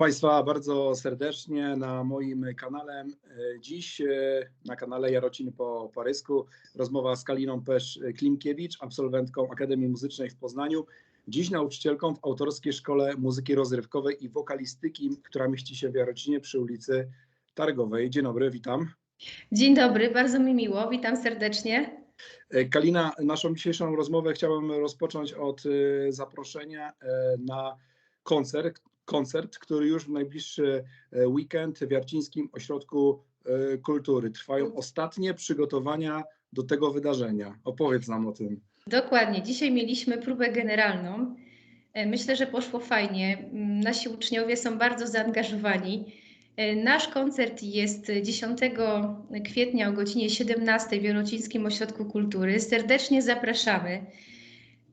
Państwa bardzo serdecznie na moim kanale. Dziś e, na kanale Jarocin po Parysku rozmowa z Kaliną Pesz-Klimkiewicz, absolwentką Akademii Muzycznej w Poznaniu, dziś nauczycielką w autorskiej szkole muzyki rozrywkowej i wokalistyki, która mieści się w Jarocinie przy ulicy Targowej. Dzień dobry, witam. Dzień dobry, bardzo mi miło, witam serdecznie. E, Kalina, naszą dzisiejszą rozmowę chciałbym rozpocząć od e, zaproszenia na koncert, koncert, który już w najbliższy e, weekend w Jarcińskim Ośrodku e, Kultury. Trwają ostatnie przygotowania do tego wydarzenia. Opowiedz nam o tym. Dokładnie. Dzisiaj mieliśmy próbę generalną. E, myślę, że poszło fajnie. Mm, Nasi uczniowie są bardzo zaangażowani. Nasz koncert jest 10 kwietnia o godzinie 17 w Jarocińskim Ośrodku Kultury. Serdecznie zapraszamy.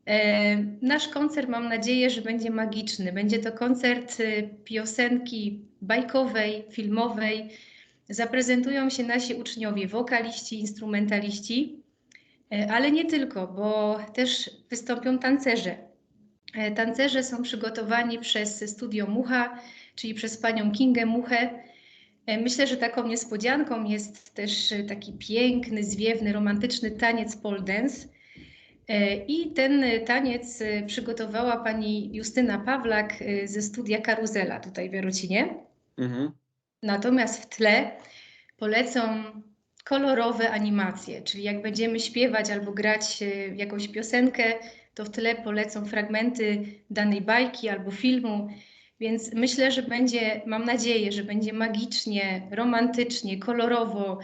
E, nasz koncert mam nadzieję, że będzie magiczny. Będzie to koncert y, piosenki bajkowej, filmowej. Zaprezentują się nasi uczniowie, wokaliści, instrumentaliści, e, ale nie tylko, bo też wystąpią tancerze. E, tancerze są przygotowani przez Studio Mucha, czyli przez panią Kingę Muchę. Myślę, że taką niespodzianką jest też taki piękny, zwiewny, romantyczny taniec pole dance I ten taniec e, przygotowała pani Justyna Pawlak e, ze studia Karuzela tutaj w Jarocinie. Mhm. Natomiast w tle polecą kolorowe animacje, czyli jak będziemy śpiewać albo grać jakąś piosenkę, to w tle polecą fragmenty danej bajki albo filmu. Więc myślę, że będzie, mam nadzieję, że będzie magicznie, romantycznie, kolorowo,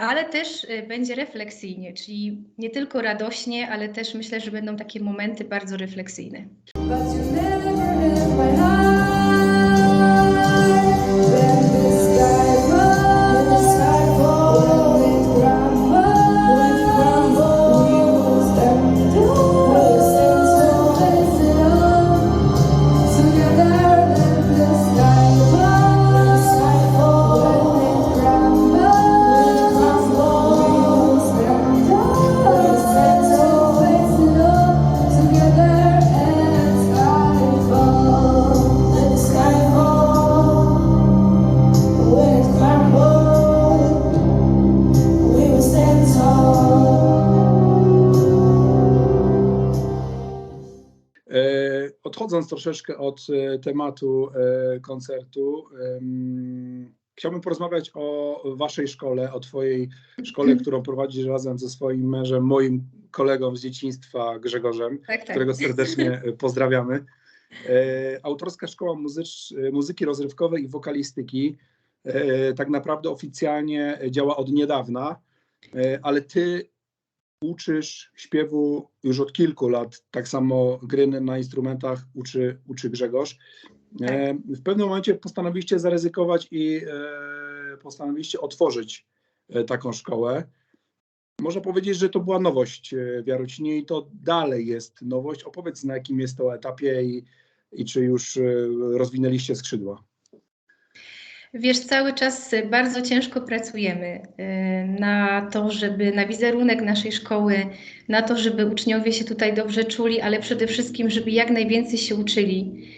ale też e, będzie refleksyjnie, czyli nie tylko radośnie, ale też myślę, że będą takie momenty bardzo refleksyjne. Odchodząc troszeczkę od e, tematu e, koncertu, chciałbym porozmawiać o Waszej szkole, o Twojej szkole, którą prowadzisz razem ze swoim mężem, moim kolegą z dzieciństwa Grzegorzem, tak, tak. którego serdecznie e, pozdrawiamy. Autorska Szkoła Muzycz, Muzyki Rozrywkowej i Wokalistyki tak naprawdę oficjalnie działa od niedawna, ale Ty uczysz śpiewu już od kilku lat, tak samo gry na instrumentach uczy, uczy Grzegorz. Tak. E, w pewnym momencie postanowiliście zaryzykować i e, postanowiliście otworzyć e, taką szkołę. Można powiedzieć, że to była nowość w Jarocinie i to dalej jest nowość. Opowiedz na jakim jest to etapie i, i czy już rozwinęliście skrzydła. Wiesz, cały czas bardzo ciężko pracujemy y, na to, żeby na wizerunek naszej szkoły, na to, żeby uczniowie się tutaj dobrze czuli, ale przede wszystkim, żeby jak najwięcej się uczyli.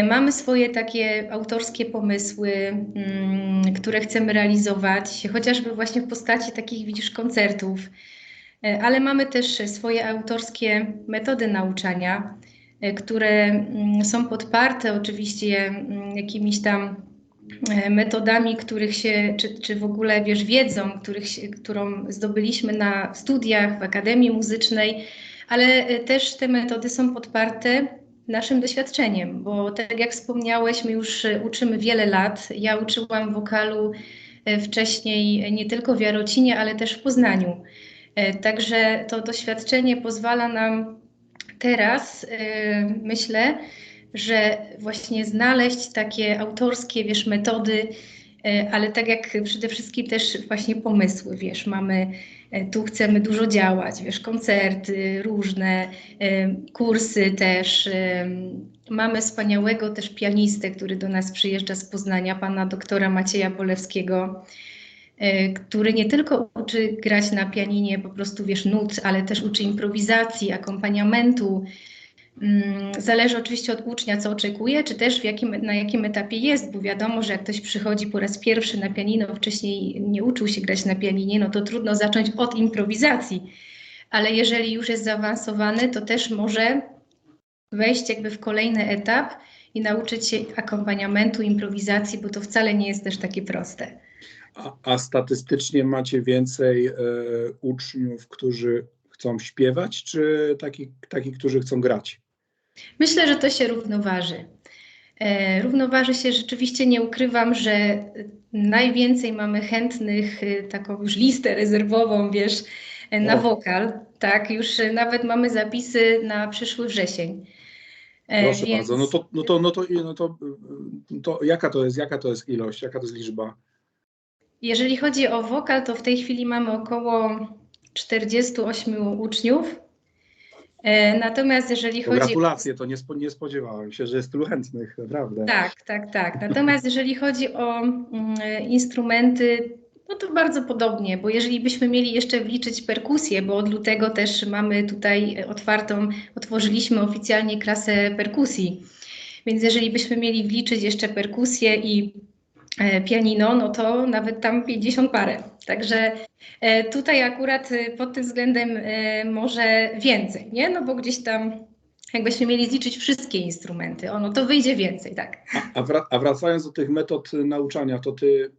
Y, mamy swoje takie autorskie pomysły, mm, które chcemy realizować, chociażby właśnie w postaci takich, widzisz, koncertów, y, ale mamy też swoje autorskie metody nauczania, które mm, są podparte oczywiście mm, jakimiś tam E, metodami, których się, czy, czy w ogóle wiesz, wiedzą, których się, którą zdobyliśmy na studiach w Akademii Muzycznej, ale e, też te metody są podparte naszym doświadczeniem, bo tak jak wspomniałeś, my już uczymy wiele lat. Ja uczyłam wokalu e, wcześniej nie tylko w Jarocinie, ale też w Poznaniu. Także to doświadczenie pozwala nam teraz, myślę, że właśnie znaleźć takie autorskie, wiesz, metody, e, ale tak jak przede wszystkim też właśnie pomysły, wiesz, mamy, e, tu chcemy dużo działać, wiesz, koncerty różne, e, kursy też. Mamy wspaniałego też pianistę, który do nas przyjeżdża z Poznania, pana doktora Macieja Polewskiego, który nie tylko uczy grać na pianinie po prostu, wiesz, nut, ale też uczy improwizacji, akompaniamentu, Zależy oczywiście od ucznia, co oczekuje, czy też jakim, na jakim etapie jest, bo wiadomo, że jak ktoś przychodzi po raz pierwszy na pianino, wcześniej nie uczył się grać na pianinie, no to trudno zacząć od improwizacji. Ale jeżeli już jest zaawansowany, to też może wejść jakby w kolejny etap i nauczyć się akompaniamentu, improwizacji, bo to wcale nie jest też takie proste. A, a statystycznie macie więcej e, uczniów, którzy chcą śpiewać, czy takich, taki, którzy chcą grać? Myślę, że to się równoważy. E, równoważy się rzeczywiście, nie ukrywam, że najwięcej mamy chętnych, e, taką już listę rezerwową, wiesz, e, na wokal. Tak, już nawet mamy zapisy na przyszły wrzesień. Proszę więc- bardzo. No to, no to, no to, no to, no to jaka to jest, jaka to jest ilość, jaka to jest liczba? Jeżeli chodzi o wokal, to w tej chwili mamy około 48 uczniów. E, Natomiast jeżeli chodzi gratulacje, to nie, spo, nie spodziewałem się, że jest tylu chętnych, naprawdę. Tak, tak, tak. Natomiast jeżeli chodzi o mm, instrumenty, no to bardzo podobnie, bo jeżeli byśmy mieli jeszcze wliczyć perkusję, bo od lutego też mamy tutaj otwartą, otworzyliśmy oficjalnie klasę perkusji. Więc jeżeli byśmy mieli wliczyć jeszcze perkusję i pianino, no to nawet tam 50 parę. Także e, tutaj akurat e, pod tym względem e, może więcej, nie? No bo gdzieś tam jakbyśmy mieli zliczyć wszystkie instrumenty, o, no to wyjdzie więcej, tak. A, a, wra, a wracając do tych metod nauczania, to ty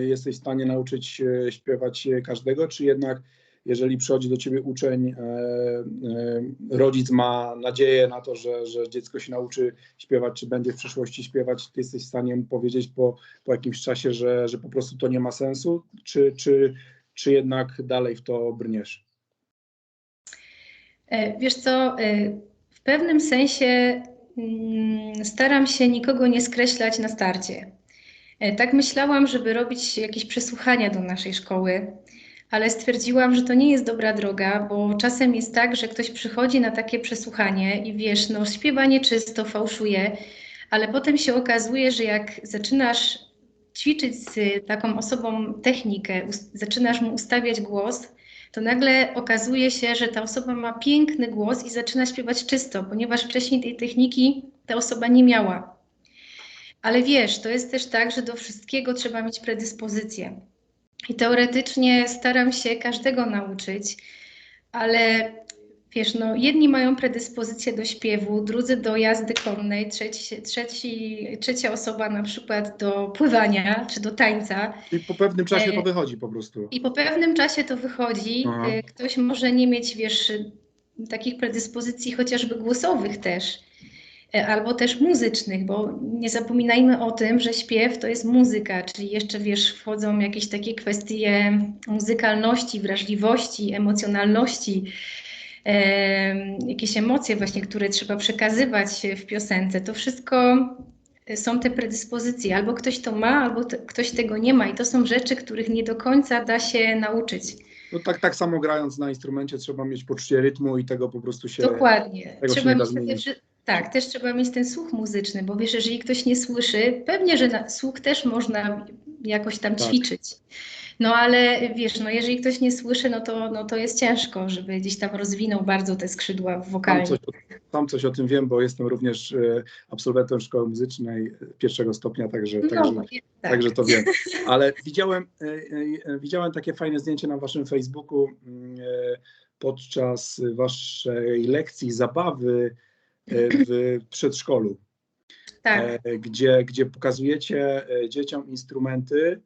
jesteś w stanie nauczyć śpiewać każdego, czy jednak jeżeli przychodzi do ciebie uczeń, e, e, rodzic ma nadzieję na to, że, że dziecko się nauczy śpiewać, czy będzie w przyszłości śpiewać, ty jesteś w stanie mu powiedzieć po, po jakimś czasie, że, że po prostu to nie ma sensu, czy, czy, czy jednak dalej w to brniesz? E, Wiesz co, w pewnym sensie mm, staram się nikogo nie skreślać na starcie. Tak myślałam, żeby robić jakieś przesłuchania do naszej szkoły, ale stwierdziłam, że to nie jest dobra droga, bo czasem jest tak, że ktoś przychodzi na takie przesłuchanie i wiesz, no śpiewa nieczysto, fałszuje, ale potem się okazuje, że jak zaczynasz ćwiczyć z taką osobą technikę, zaczynasz mu ustawiać głos, to nagle okazuje się, że ta osoba ma piękny głos i zaczyna śpiewać czysto, ponieważ wcześniej tej techniki ta osoba nie miała. Ale wiesz, to jest też tak, że do wszystkiego trzeba mieć predyspozycję. I teoretycznie staram się każdego nauczyć, ale wiesz, no, jedni mają predyspozycję do śpiewu, drudzy do jazdy konnej, trzeci, trzeci, trzecia osoba na przykład do pływania czy do tańca. I po pewnym czasie to E, wychodzi po prostu. I po pewnym czasie to wychodzi. Aha. Y, Ktoś może nie mieć, wiesz, takich predyspozycji chociażby głosowych też, albo też muzycznych, bo nie zapominajmy o tym, że śpiew to jest muzyka, czyli jeszcze, wiesz, wchodzą jakieś takie kwestie muzykalności, wrażliwości, emocjonalności, em, jakieś emocje właśnie, które trzeba przekazywać w piosence. To wszystko y, są te predyspozycje. Albo ktoś to ma, albo te, ktoś tego nie ma. I to są rzeczy, których nie do końca da się nauczyć. No tak, tak samo grając na instrumencie trzeba mieć poczucie rytmu i tego po prostu się... Dokładnie. się Trzeba nie da mieć takie, tak, też trzeba mieć ten słuch muzyczny, bo wiesz, jeżeli ktoś nie słyszy, pewnie, że na, słuch też można jakoś tam Tak. ćwiczyć. No ale wiesz, no jeżeli ktoś nie słyszy, no to, no to jest ciężko, żeby gdzieś tam rozwinął bardzo te skrzydła wokalne. o- sam coś o tym wiem, bo jestem również e, absolwentem szkoły muzycznej pierwszego stopnia, także, także, No, tak. także to wiem. Ale widziałem, e, e, widziałem takie fajne zdjęcie na waszym Facebooku mm, e, podczas waszej lekcji zabawy w przedszkolu, tak. e, gdzie, gdzie pokazujecie e, dzieciom instrumenty,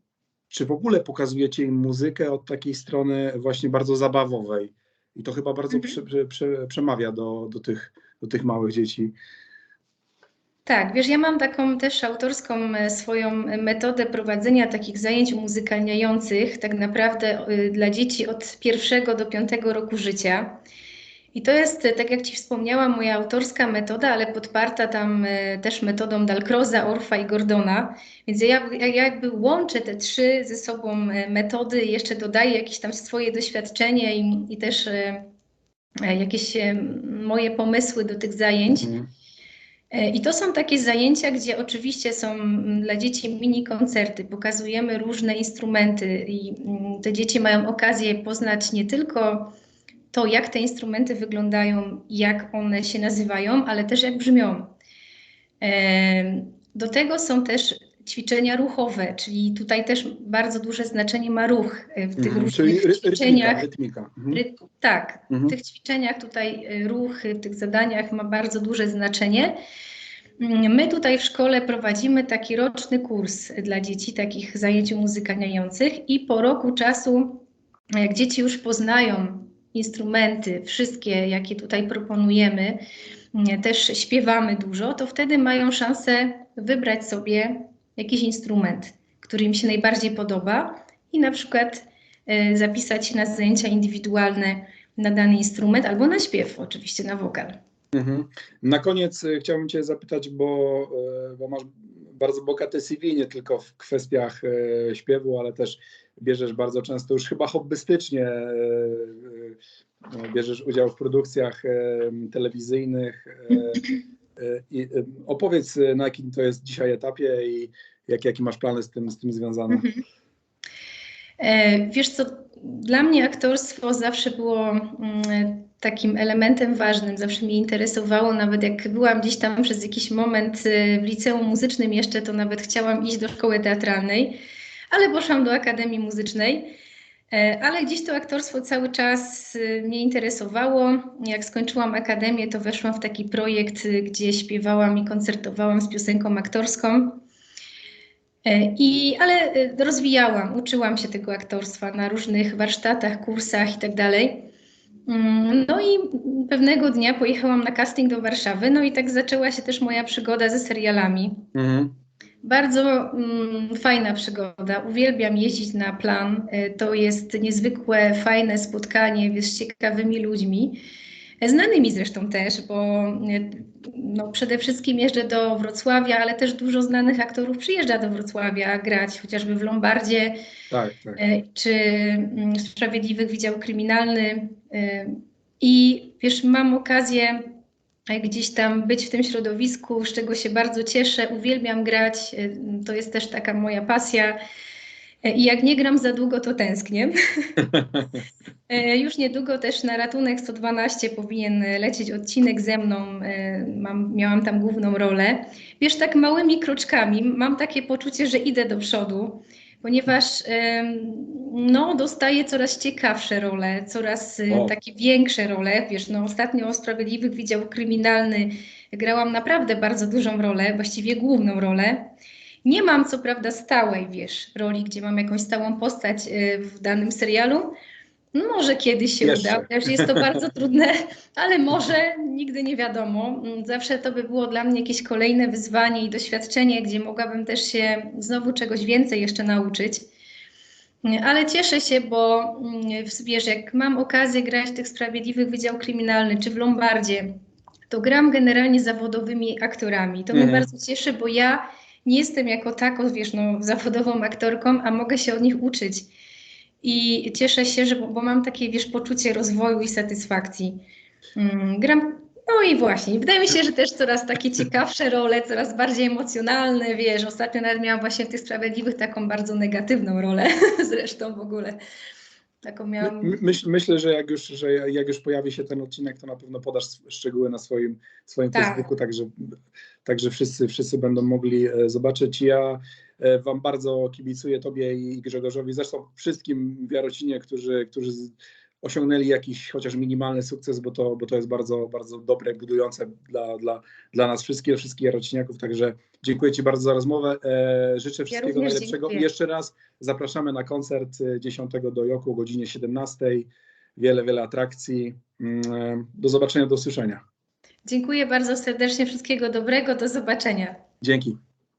czy w ogóle pokazujecie im muzykę od takiej strony właśnie bardzo zabawowej. I to chyba bardzo Mhm. prze, prze, prze, przemawia do, do, tych, do tych małych dzieci. Tak, wiesz, ja mam taką też autorską e, swoją metodę prowadzenia takich zajęć umuzykalniających, tak naprawdę dla dzieci od pierwszego do piątego roku życia. I to jest, tak jak Ci wspomniałam, moja autorska metoda, ale podparta tam e, też metodą Dalcroza, Orfa i Gordona. Więc ja, ja jakby łączę te trzy ze sobą e, metody jeszcze dodaję jakieś tam swoje doświadczenie i, i też e, jakieś moje pomysły do tych zajęć. Mhm. I to są takie zajęcia, gdzie oczywiście są dla dzieci mini koncerty, pokazujemy różne instrumenty i te dzieci mają okazję poznać nie tylko to, jak te instrumenty wyglądają, jak one się nazywają, ale też jak brzmią. Do tego są też ćwiczenia ruchowe, czyli tutaj też bardzo duże znaczenie ma ruch e, w tych Mhm, różnych Czyli ry- rytmika, ćwiczeniach. rytmika. Mhm. Ry- Tak, Mhm. w tych ćwiczeniach tutaj y, ruch, w tych zadaniach ma bardzo duże znaczenie. Mm, My tutaj w szkole prowadzimy taki roczny kurs dla dzieci, takich zajęć muzykalniających i po roku czasu, jak dzieci już poznają instrumenty, wszystkie, jakie tutaj proponujemy, mm, też śpiewamy dużo, to wtedy mają szansę wybrać sobie jakiś instrument, który im się najbardziej podoba i na przykład e, zapisać się na zajęcia indywidualne na dany instrument albo na śpiew, oczywiście na wokal. Mhm. Na koniec e, chciałbym Cię zapytać, bo, e, bo masz bardzo bogate CV, nie tylko w kwestiach śpiewu, ale też bierzesz bardzo często już chyba hobbystycznie, e, e, bierzesz udział w produkcjach e, telewizyjnych. i, Opowiedz, na jakim to jest dzisiaj etapie i jak, jakie masz plany z tym, z tym związane. Mhm. Wiesz co, dla mnie aktorstwo zawsze było mm, takim elementem ważnym, zawsze mnie interesowało, nawet jak byłam gdzieś tam przez jakiś moment w liceum muzycznym jeszcze, to nawet chciałam iść do szkoły teatralnej, ale poszłam do Akademii Muzycznej. E, Ale gdzieś to aktorstwo cały czas e, mnie interesowało. Jak skończyłam akademię, to weszłam w taki projekt, e, gdzie śpiewałam i koncertowałam z piosenką aktorską. E, I, ale e, rozwijałam, uczyłam się tego aktorstwa na różnych warsztatach, kursach i tak. Mm, No i pewnego dnia pojechałam na casting do Warszawy, no i tak zaczęła się też moja przygoda ze serialami. Mhm. Bardzo mm, fajna przygoda. Uwielbiam jeździć na plan. E, To jest niezwykłe, fajne spotkanie wiesz, z ciekawymi ludźmi. E, Znanymi zresztą też, bo e, no, przede wszystkim jeżdżę do Wrocławia, ale też dużo znanych aktorów przyjeżdża do Wrocławia grać, chociażby w Lombardzie Tak, tak. czy mm, Sprawiedliwych Wydział Kryminalny. I wiesz, mam okazję gdzieś tam być w tym środowisku, z czego się bardzo cieszę. Uwielbiam grać, e, to jest też taka moja pasja. E, I jak nie gram za długo, to tęsknię. E, Już niedługo też na ratunek 112 powinien lecieć odcinek ze mną. E, Mam, miałam tam główną rolę. Wiesz, tak małymi kroczkami mam takie poczucie, że idę do przodu, ponieważ no, dostaję coraz ciekawsze role, coraz e, O. takie większe role. Wiesz, no, ostatnio o Sprawiedliwych Wydział Kryminalny grałam naprawdę bardzo dużą rolę, właściwie główną rolę. Nie mam co prawda stałej, wiesz, roli, gdzie mam jakąś stałą postać e, w danym serialu. No, Może kiedyś się Jeszcze. uda, też jest to bardzo trudne, ale może nigdy nie wiadomo. Mm, Zawsze to by było dla mnie jakieś kolejne wyzwanie i doświadczenie, gdzie mogłabym też się znowu czegoś więcej jeszcze nauczyć. Mm, Ale cieszę się, bo mm, wiesz, jak mam okazję grać w tych sprawiedliwych Wydział Kryminalny czy w Lombardzie, to gram generalnie zawodowymi aktorami. To mnie Mhm. bardzo cieszy, bo ja nie jestem jako tako, wiesz, no, zawodową aktorką, a mogę się od nich uczyć. I cieszę się, że, bo, mam takie, wiesz, poczucie rozwoju i satysfakcji. Mm, gram, no i właśnie, wydaje mi się, że też coraz takie ciekawsze role, coraz bardziej emocjonalne, wiesz, ostatnio nawet miałam właśnie w tych Sprawiedliwych taką bardzo negatywną rolę, zresztą w ogóle. Taką miałam... My, myśl, myślę, że jak, już, że jak już pojawi się ten odcinek, to na pewno podasz szczegóły na swoim, swoim Tak. Facebooku, także, także wszyscy, wszyscy będą mogli e, zobaczyć. Ja Wam bardzo kibicuję Tobie i Grzegorzowi, zresztą wszystkim w Jarocinie, którzy, którzy osiągnęli jakiś chociaż minimalny sukces, bo to, bo to jest bardzo, bardzo dobre, budujące dla, dla, dla nas wszystkich, wszystkich Jarociniaków, także dziękuję Ci bardzo za rozmowę. E, życzę wszystkiego również najlepszego. dziękuję. Jeszcze raz zapraszamy na koncert e, 10 do Joku o godzinie 17. Wiele, wiele atrakcji. Mm, e, Do zobaczenia, do usłyszenia. Dziękuję bardzo serdecznie, wszystkiego dobrego, do zobaczenia. Dzięki.